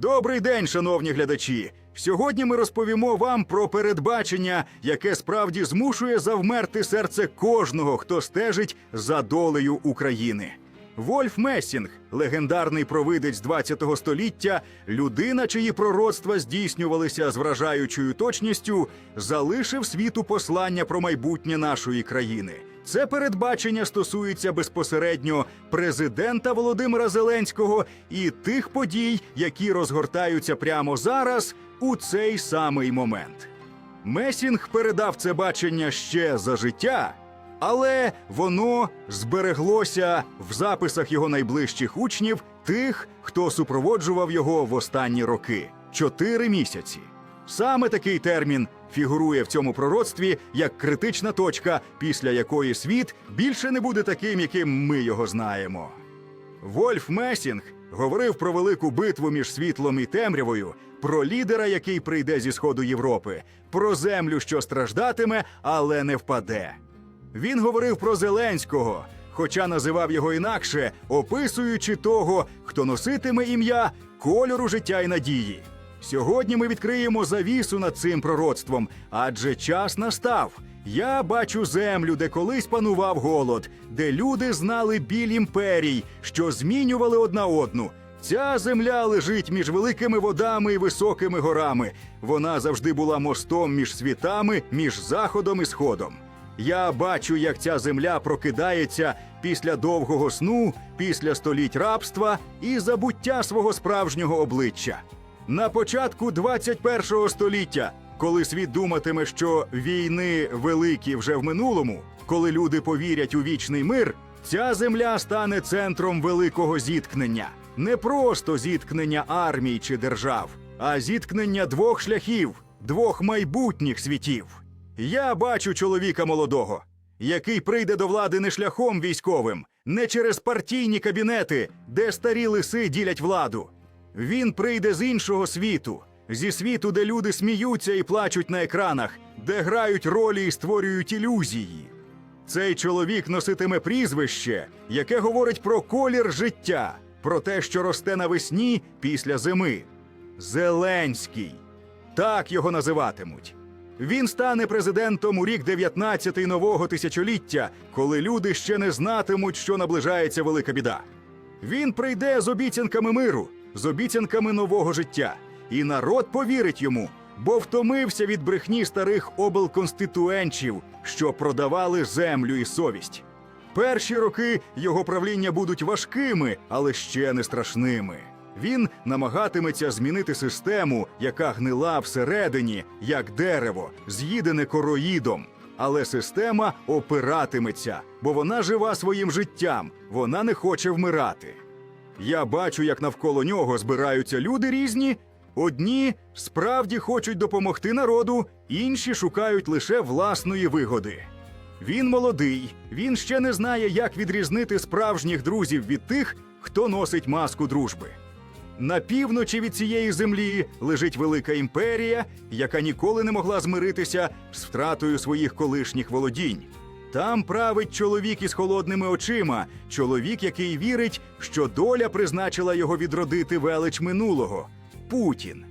Добрий день, шановні глядачі. Сьогодні ми розповімо вам про передбачення, яке справді змушує завмерти серце кожного, хто стежить за долею України. Вольф Месінг, легендарний провидець 20 століття, людина, чиї пророцтва здійснювалися з вражаючою точністю, залишив світу послання про майбутнє нашої країни. Це передбачення стосується безпосередньо президента Володимира Зеленського і тих подій, які розгортаються прямо зараз у цей самий момент. Месінг передав це бачення ще за життя, але воно збереглося в записах його найближчих учнів, тих, хто супроводжував його в останні роки чотири місяці. Саме такий термін фігурує в цьому пророцтві як критична точка, після якої світ більше не буде таким, яким ми його знаємо. Вольф Месінг говорив про велику битву між світлом і темрявою, про лідера, який прийде зі сходу Європи, про землю, що страждатиме, але не впаде. Він говорив про Зеленського, хоча називав його інакше, описуючи того, хто носитиме ім'я кольору життя і надії. Сьогодні ми відкриємо завісу над цим пророцтвом, адже час настав. Я бачу землю, де колись панував голод, де люди знали біль імперій, що змінювали одна одну. Ця земля лежить між великими водами і високими горами. Вона завжди була мостом між світами, між заходом і сходом. Я бачу, як ця земля прокидається після довгого сну, після століть рабства і забуття свого справжнього обличчя. На початку 21-го століття, коли світ думатиме, що війни великі вже в минулому, коли люди повірять у вічний мир, ця земля стане центром великого зіткнення. Не просто зіткнення армій чи держав, а зіткнення двох шляхів, двох майбутніх світів. Я бачу чоловіка молодого, який прийде до влади не шляхом військовим, не через партійні кабінети, де старі лиси ділять владу. Він прийде з іншого світу, зі світу, де люди сміються і плачуть на екранах, де грають ролі і створюють ілюзії. Цей чоловік носитиме прізвище, яке говорить про колір життя, про те, що росте навесні після зими. Зеленський. Так його називатимуть. Він стане президентом у рік 19-й нового тисячоліття, коли люди ще не знатимуть, що наближається велика біда. Він прийде з обіцянками миру, з обіцянками нового життя, і народ повірить йому, бо втомився від брехні старих облконституенчів, що продавали землю і совість. Перші роки його правління будуть важкими, але ще не страшними. Він намагатиметься змінити систему, яка гнила всередині, як дерево, з'їдене короїдом. Але система опиратиметься, бо вона жива своїм життям, вона не хоче вмирати. Я бачу, як навколо нього збираються люди різні. Одні справді хочуть допомогти народу, інші шукають лише власної вигоди. Він молодий, він ще не знає, як відрізнити справжніх друзів від тих, хто носить маску дружби. На півночі від цієї землі лежить велика імперія, яка ніколи не могла змиритися з втратою своїх колишніх володінь. Там править чоловік із холодними очима, чоловік, який вірить, що доля призначила його відродити велич минулого Путін.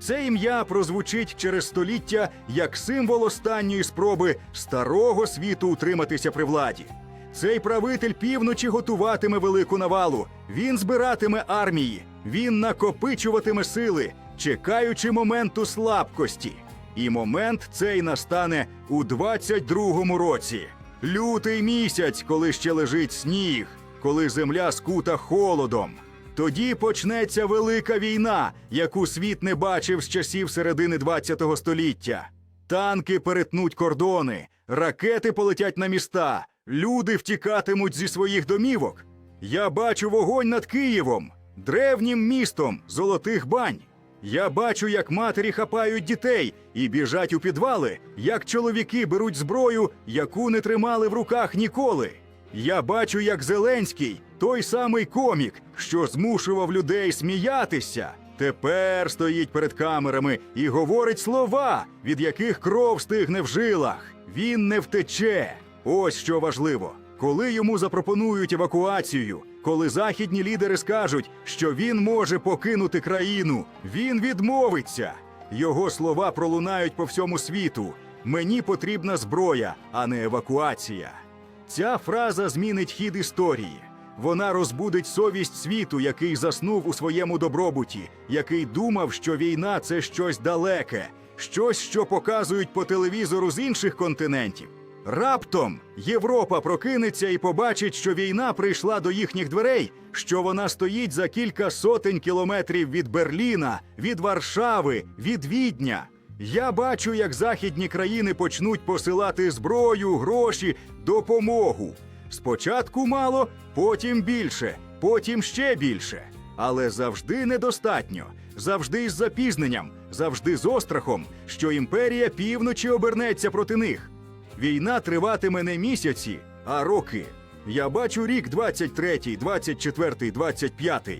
Це ім'я прозвучить через століття як символ останньої спроби старого світу утриматися при владі. Цей правитель півночі готуватиме велику навалу. Він збиратиме армії, він накопичуватиме сили, чекаючи моменту слабкості. І момент цей настане у 22-му році. Лютий місяць, коли ще лежить сніг, коли земля скута холодом. Тоді почнеться велика війна, яку світ не бачив з часів середини 20 століття. Танки перетнуть кордони, ракети полетять на міста, люди втікатимуть зі своїх домівок. Я бачу вогонь над Києвом, древнім містом золотих бань. Я бачу, як матері хапають дітей і біжать у підвали, як чоловіки беруть зброю, яку не тримали в руках ніколи. Я бачу, як Зеленський, той самий комік, що змушував людей сміятися, тепер стоїть перед камерами і говорить слова, від яких кров стигне в жилах. Він не втече. Ось що важливо. Коли йому запропонують евакуацію, Коли західні лідери скажуть, що він може покинути країну, він відмовиться. Його слова пролунають по всьому світу. Мені потрібна зброя, а не евакуація. Ця фраза змінить хід історії. Вона розбудить совість світу, який заснув у своєму добробуті, який думав, що війна це щось далеке, щось, що показують по телевізору з інших континентів. Раптом Європа прокинеться і побачить, що війна прийшла до їхніх дверей, що вона стоїть за кілька сотень кілометрів від Берліна, від Варшави, від Відня. Я бачу, як західні країни почнуть посилати зброю, гроші, допомогу. Спочатку мало, потім більше, потім ще більше. Але завжди недостатньо, завжди з запізненням, завжди з острахом, що імперія півночі обернеться проти них. Війна триватиме не місяці, а роки. Я бачу рік 23, 24, 25.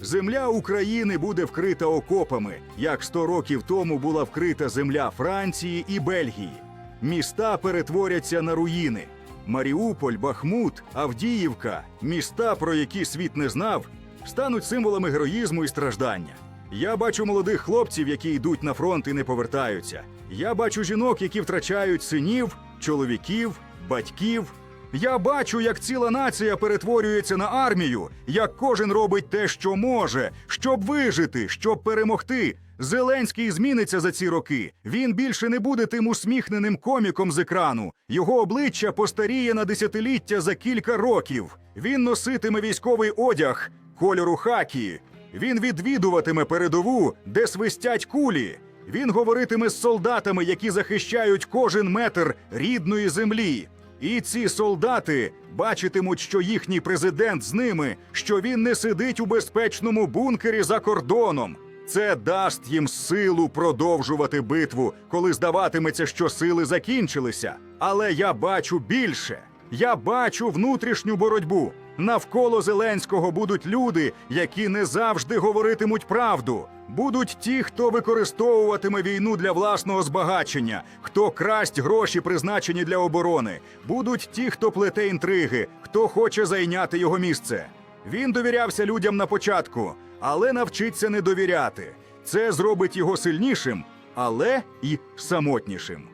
Земля України буде вкрита окопами, як 100 років тому була вкрита земля Франції і Бельгії. Міста перетворяться на руїни. Маріуполь, Бахмут, Авдіївка, міста, про які світ не знав, стануть символами героїзму і страждання. Я бачу молодих хлопців, які йдуть на фронт і не повертаються. Я бачу жінок, які втрачають синів, чоловіків, батьків. Я бачу, як ціла нація перетворюється на армію, як кожен робить те, що може, щоб вижити, щоб перемогти. Зеленський зміниться за ці роки. Він більше не буде тим усміхненим коміком з екрану. Його обличчя постаріє на десятиліття за кілька років. Він носитиме військовий одяг кольору хакі. Він відвідуватиме передову, де свистять кулі. Він говоритиме з солдатами, які захищають кожен метр рідної землі. І ці солдати бачитимуть, що їхній президент з ними, що він не сидить у безпечному бункері за кордоном. Це дасть їм силу продовжувати битву, коли здаватиметься, що сили закінчилися. Але я бачу більше. Я бачу внутрішню боротьбу. Навколо Зеленського будуть люди, які не завжди говоритимуть правду. Будуть ті, хто використовуватиме війну для власного збагачення, хто красть гроші, призначені для оборони. Будуть ті, хто плете інтриги, хто хоче зайняти його місце. Він довірявся людям на початку, але навчиться не довіряти. Це зробить його сильнішим, але і самотнішим.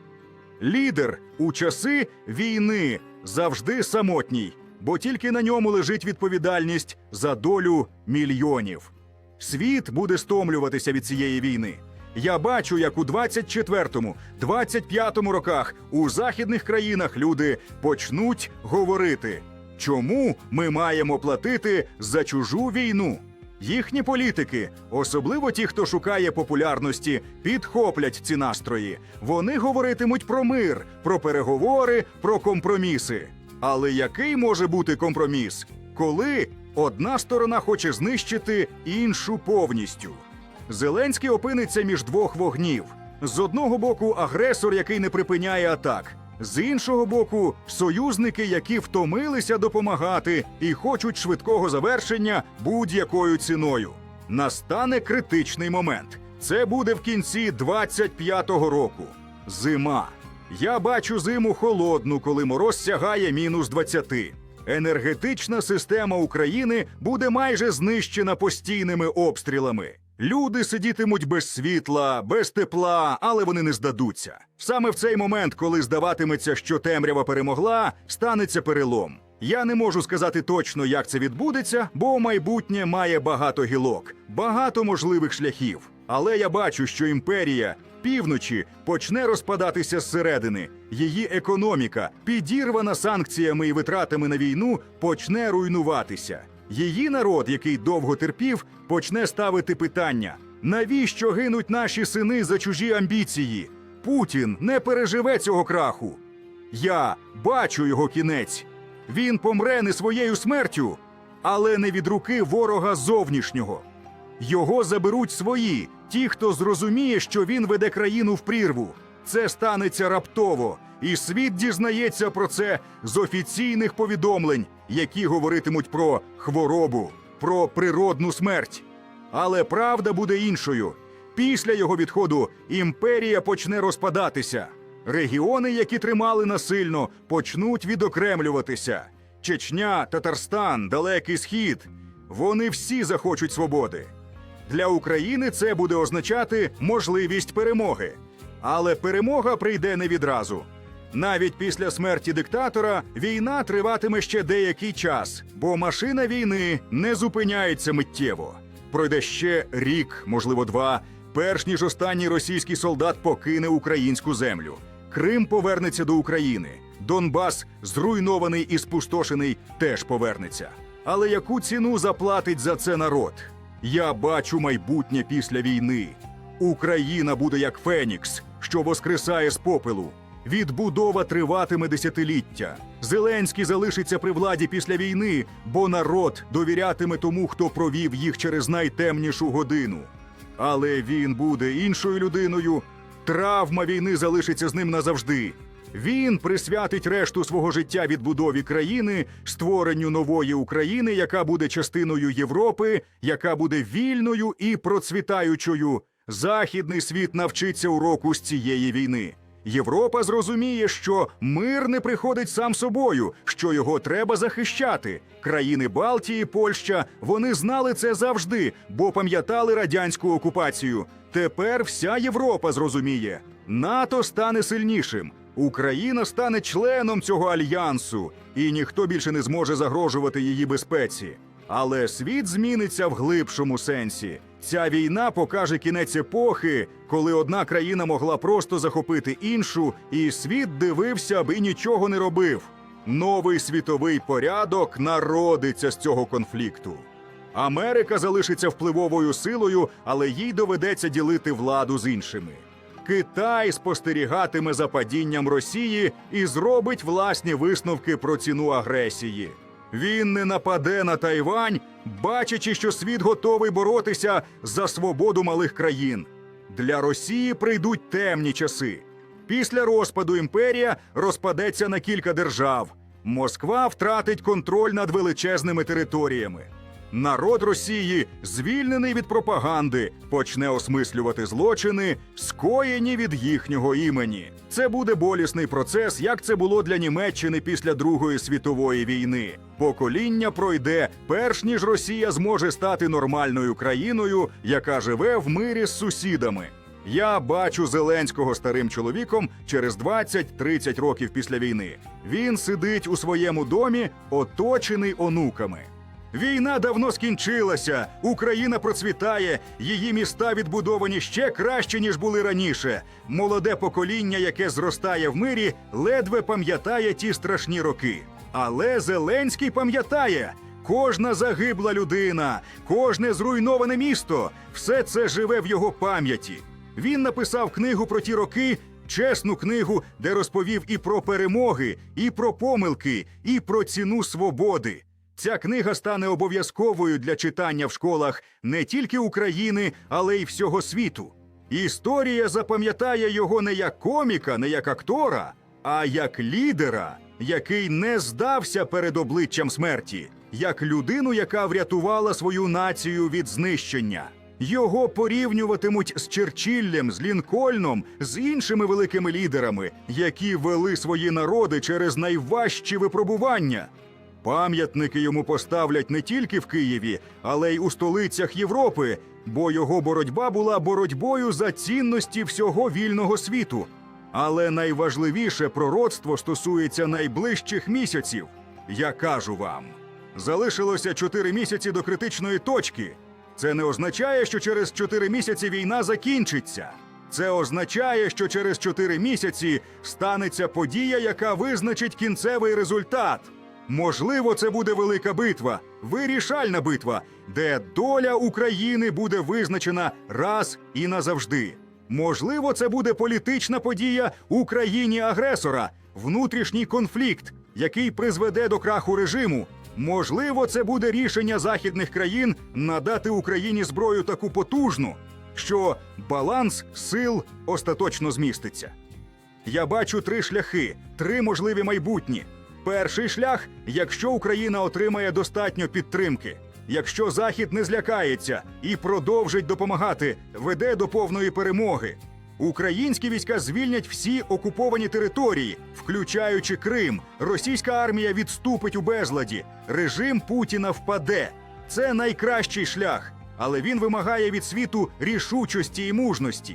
Лідер у часи війни завжди самотній, бо тільки на ньому лежить відповідальність за долю мільйонів. Світ буде стомлюватися від цієї війни. Я бачу, як у 24-му, 25-му роках у західних країнах люди почнуть говорити, чому ми маємо платити за чужу війну. Їхні політики, особливо ті, хто шукає популярності, підхоплять ці настрої. Вони говоритимуть про мир, про переговори, про компроміси. Але який може бути компроміс, коли одна сторона хоче знищити іншу повністю? Зеленський опиниться між двох вогнів: з одного боку, агресор, який не припиняє атак. З іншого боку, союзники, які втомилися допомагати і хочуть швидкого завершення будь-якою ціною. Настане критичний момент. Це буде в кінці 25-го року. Зима. Я бачу зиму холодну, коли мороз сягає мінус 20. Енергетична система України буде майже знищена постійними обстрілами. Люди сидітимуть без світла, без тепла, але вони не здадуться. Саме в цей момент, коли здаватиметься, що темрява перемогла, станеться перелом. Я не можу сказати точно, як це відбудеться, бо майбутнє має багато гілок, багато можливих шляхів. Але я бачу, що імперія півночі почне розпадатися зсередини. Її економіка, підірвана санкціями і витратами на війну, почне руйнуватися. Її народ, який довго терпів, почне ставити питання: навіщо гинуть наші сини за чужі амбіції? Путін не переживе цього краху. Я бачу його кінець. Він помре не своєю смертю, але не від руки ворога зовнішнього. Його заберуть свої, ті, хто зрозуміє, що він веде країну в прірву. Це станеться раптово, і світ дізнається про це з офіційних повідомлень, які говоритимуть про хворобу, про природну смерть. Але правда буде іншою. Після його відходу імперія почне розпадатися. Регіони, які тримали насильно, почнуть відокремлюватися. Чечня, Татарстан, Далекий Схід. Вони всі захочуть свободи. Для України це буде означати можливість перемоги. Але перемога прийде не відразу. Навіть після смерті диктатора війна триватиме ще деякий час, бо машина війни не зупиняється миттєво. Пройде ще рік, можливо, два, перш ніж останній російський солдат покине українську землю. Крим повернеться до України. Донбас, зруйнований і спустошений, теж повернеться. Але яку ціну заплатить за це народ? Я бачу майбутнє після війни. Україна буде як Фенікс, що воскресає з попелу. Відбудова триватиме десятиліття. Зеленський залишиться при владі після війни, бо народ довірятиме тому, хто провів їх через найтемнішу годину. Але він буде іншою людиною. Травма війни залишиться з ним назавжди. Він присвятить решту свого життя відбудові країни, створенню нової України, яка буде частиною Європи, яка буде вільною і процвітаючою. Західний світ навчиться уроку з цієї війни. Європа зрозуміє, що мир не приходить сам собою, що його треба захищати. Країни Балтії, Польща вони знали це завжди, бо пам'ятали радянську окупацію. Тепер вся Європа зрозуміє. НАТО стане сильнішим. Україна стане членом цього альянсу, і ніхто більше не зможе загрожувати її безпеці. Але світ зміниться в глибшому сенсі. Ця війна покаже кінець епохи, коли одна країна могла просто захопити іншу, і світ дивився, аби нічого не робив. Новий світовий порядок народиться з цього конфлікту. Америка залишиться впливовою силою, але їй доведеться ділити владу з іншими. Китай спостерігатиме за падінням Росії і зробить власні висновки про ціну агресії. Він не нападе на Тайвань, бачачи, що світ готовий боротися за свободу малих країн. Для Росії прийдуть темні часи. Після розпаду імперія розпадеться на кілька держав. Москва втратить контроль над величезними територіями. Народ Росії, звільнений від пропаганди, почне осмислювати злочини, скоєні від їхнього імені. Це буде болісний процес, як це було для Німеччини після Другої світової війни. Покоління пройде, перш ніж Росія зможе стати нормальною країною, яка живе в мирі з сусідами. Я бачу Зеленського старим чоловіком через 20-30 років після війни. Він сидить у своєму домі, оточений онуками. Війна давно скінчилася. Україна процвітає. Її міста відбудовані ще краще ніж були раніше. Молоде покоління, яке зростає в мирі, ледве пам'ятає ті страшні роки. Але Зеленський пам'ятає. Кожна загибла людина, кожне зруйноване місто все це живе в його пам'яті. Він написав книгу про ті роки, чесну книгу, де розповів і про перемоги, і про помилки, і про ціну свободи. Ця книга стане обов'язковою для читання в школах не тільки України, але й всього світу. Історія запам'ятає його не як коміка, не як актора, а як лідера, який не здався перед обличчям смерті, як людину, яка врятувала свою націю від знищення. Його порівнюватимуть з Черчиллем, з Лінкольном, з іншими великими лідерами, які вели свої народи через найважчі випробування. Пам'ятники йому поставлять не тільки в Києві, але й у столицях Європи, бо його боротьба була боротьбою за цінності всього вільного світу. Але найважливіше пророцтво стосується найближчих місяців. Я кажу вам, залишилося чотири місяці до критичної точки. Це не означає, що через чотири місяці війна закінчиться. Це означає, що через чотири місяці станеться подія, яка визначить кінцевий результат. Можливо, це буде велика битва, вирішальна битва, де доля України буде визначена раз і назавжди. Можливо, це буде політична подія у країні агресора, внутрішній конфлікт, який призведе до краху режиму. Можливо, це буде рішення західних країн надати Україні зброю таку потужну, що баланс сил остаточно зміститься. Я бачу три шляхи, три можливі майбутні. Перший шлях, якщо Україна отримає достатньо підтримки, якщо Захід не злякається і продовжить допомагати, веде до повної перемоги. Українські війська звільнять всі окуповані території, включаючи Крим. Російська армія відступить у безладі. Режим Путіна впаде. Це найкращий шлях, але він вимагає від світу рішучості і мужності.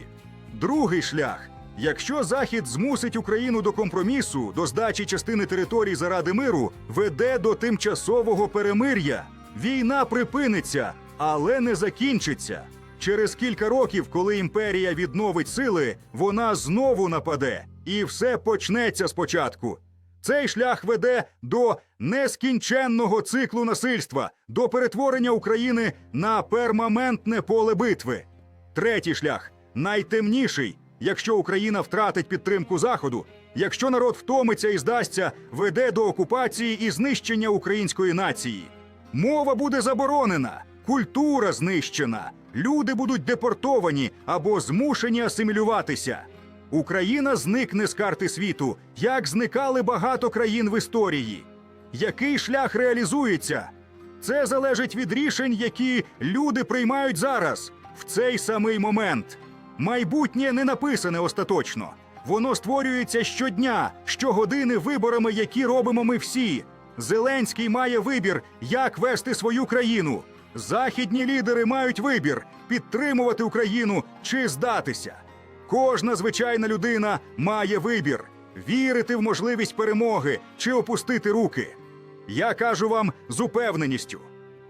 Другий шлях. Якщо Захід змусить Україну до компромісу, до здачі частини територій заради миру, веде до тимчасового перемир'я. Війна припиниться, але не закінчиться. Через кілька років, коли імперія відновить сили, вона знову нападе, і все почнеться спочатку. Цей шлях веде до нескінченного циклу насильства, до перетворення України на перманентне поле битви. Третій шлях найтемніший. Якщо Україна втратить підтримку Заходу, якщо народ втомиться і здасться, веде до окупації і знищення української нації. Мова буде заборонена, культура знищена, люди будуть депортовані або змушені асимілюватися. Україна зникне з карти світу, як зникали багато країн в історії. Який шлях реалізується? Це залежить від рішень, які люди приймають зараз, в цей самий момент. Майбутнє не написане остаточно. Воно створюється щодня, щогодини виборами, які робимо ми всі. Зеленський має вибір, як вести свою країну. Західні лідери мають вибір підтримувати Україну чи здатися. Кожна звичайна людина має вибір вірити в можливість перемоги чи опустити руки. Я кажу вам з упевненістю: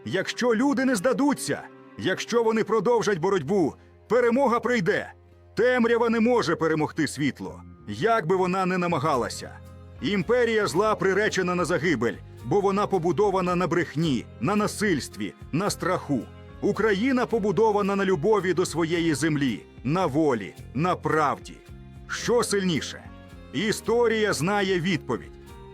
якщо люди не здадуться, якщо вони продовжать боротьбу, перемога прийде. Темрява не може перемогти світло, як би вона не намагалася. Імперія зла приречена на загибель, бо вона побудована на брехні, на насильстві, на страху. Україна побудована на любові до своєї землі, на волі, на правді. Що сильніше? Історія знає відповідь.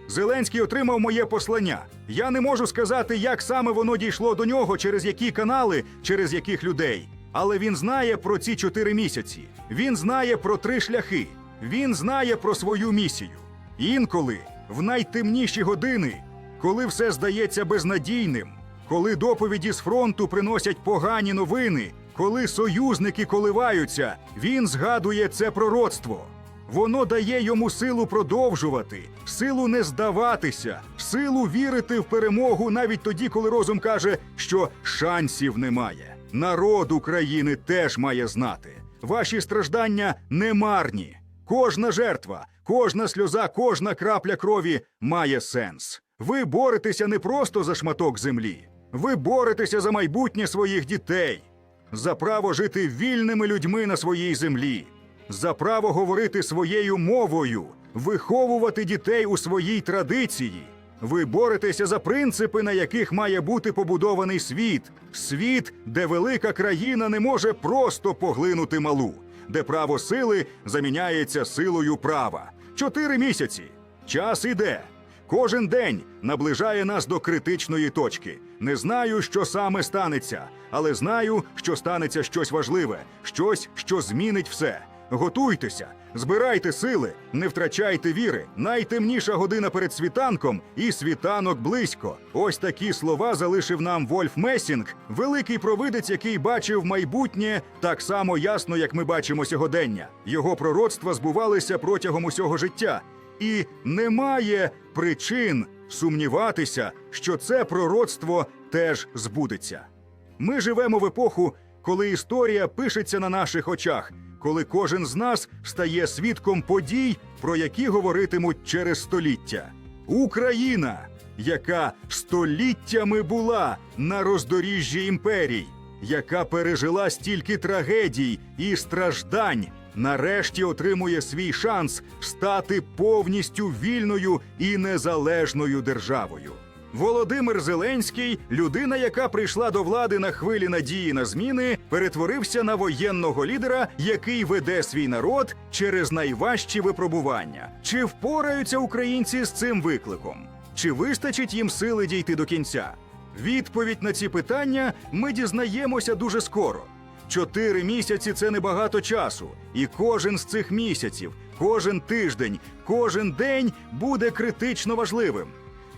Зеленський отримав моє послання. Я не можу сказати, як саме воно дійшло до нього, через які канали, через яких людей. Але він знає про ці чотири місяці. Він знає про три шляхи. Він знає про свою місію. Інколи, в найтемніші години, коли все здається безнадійним, коли доповіді з фронту приносять погані новини, коли союзники коливаються, він згадує це пророцтво. Воно дає йому силу продовжувати, силу не здаватися, силу вірити в перемогу навіть тоді, коли розум каже, що шансів немає. Народ України теж має знати. Ваші страждання не марні. Кожна жертва, кожна сльоза, кожна крапля крові має сенс. Ви боретеся не просто за шматок землі, ви боретеся за майбутнє своїх дітей, за право жити вільними людьми на своїй землі, за право говорити своєю мовою, виховувати дітей у своїй традиції. Ви боретеся за принципи, на яких має бути побудований світ, світ, де велика країна не може просто поглинути малу, де право сили заміняється силою права. Чотири місяці. Час іде. Кожен день наближає нас до критичної точки. Не знаю, що саме станеться, але знаю, що станеться щось важливе, щось, що змінить все. Готуйтеся, збирайте сили, не втрачайте віри. Найтемніша година перед світанком і світанок близько. Ось такі слова залишив нам Вольф Месінг, великий провидець, який бачив майбутнє так само ясно, як ми бачимо сьогодення. Його пророцтва збувалися протягом усього життя, і немає причин сумніватися, що це пророцтво теж збудеться. Ми живемо в епоху, коли історія пишеться на наших очах, коли кожен з нас стає свідком подій, про які говоритимуть через століття. Україна, яка століттями була на роздоріжжі імперій, яка пережила стільки трагедій і страждань, нарешті отримує свій шанс стати повністю вільною і незалежною державою. Володимир Зеленський, людина, яка прийшла до влади на хвилі надії на зміни, перетворився на воєнного лідера, який веде свій народ через найважчі випробування. Чи впораються українці з цим викликом? Чи вистачить їм сили дійти до кінця? Відповідь на ці питання ми дізнаємося дуже скоро. Чотири місяці це небагато часу, і кожен з цих місяців, кожен тиждень, кожен день буде критично важливим.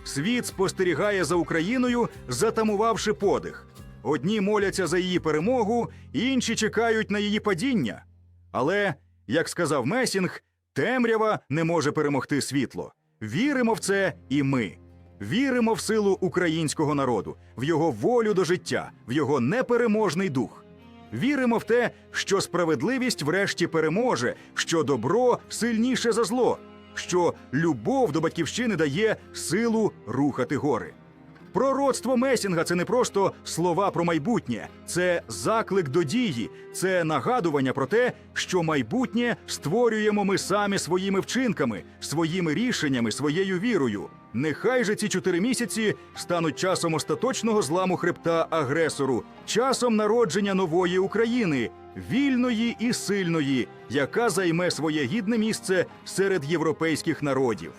Світ спостерігає за Україною, затамувавши подих. Одні моляться за її перемогу, інші чекають на її падіння. Але Як сказав Месінг, темрява не може перемогти світло. Віримо в це і ми. Віримо в силу українського народу, в його волю до життя, в його непереможний дух. Віримо в те, що справедливість врешті переможе, що добро сильніше за зло, що любов до батьківщини дає силу рухати гори. Пророцтво Месінга це не просто слова про майбутнє, це заклик до дії, це нагадування про те, що майбутнє створюємо ми самі своїми вчинками, своїми рішеннями, своєю вірою. Нехай же ці чотири місяці стануть часом остаточного зламу хребта агресору, часом народження нової України, вільної і сильної, яка займе своє гідне місце серед європейських народів.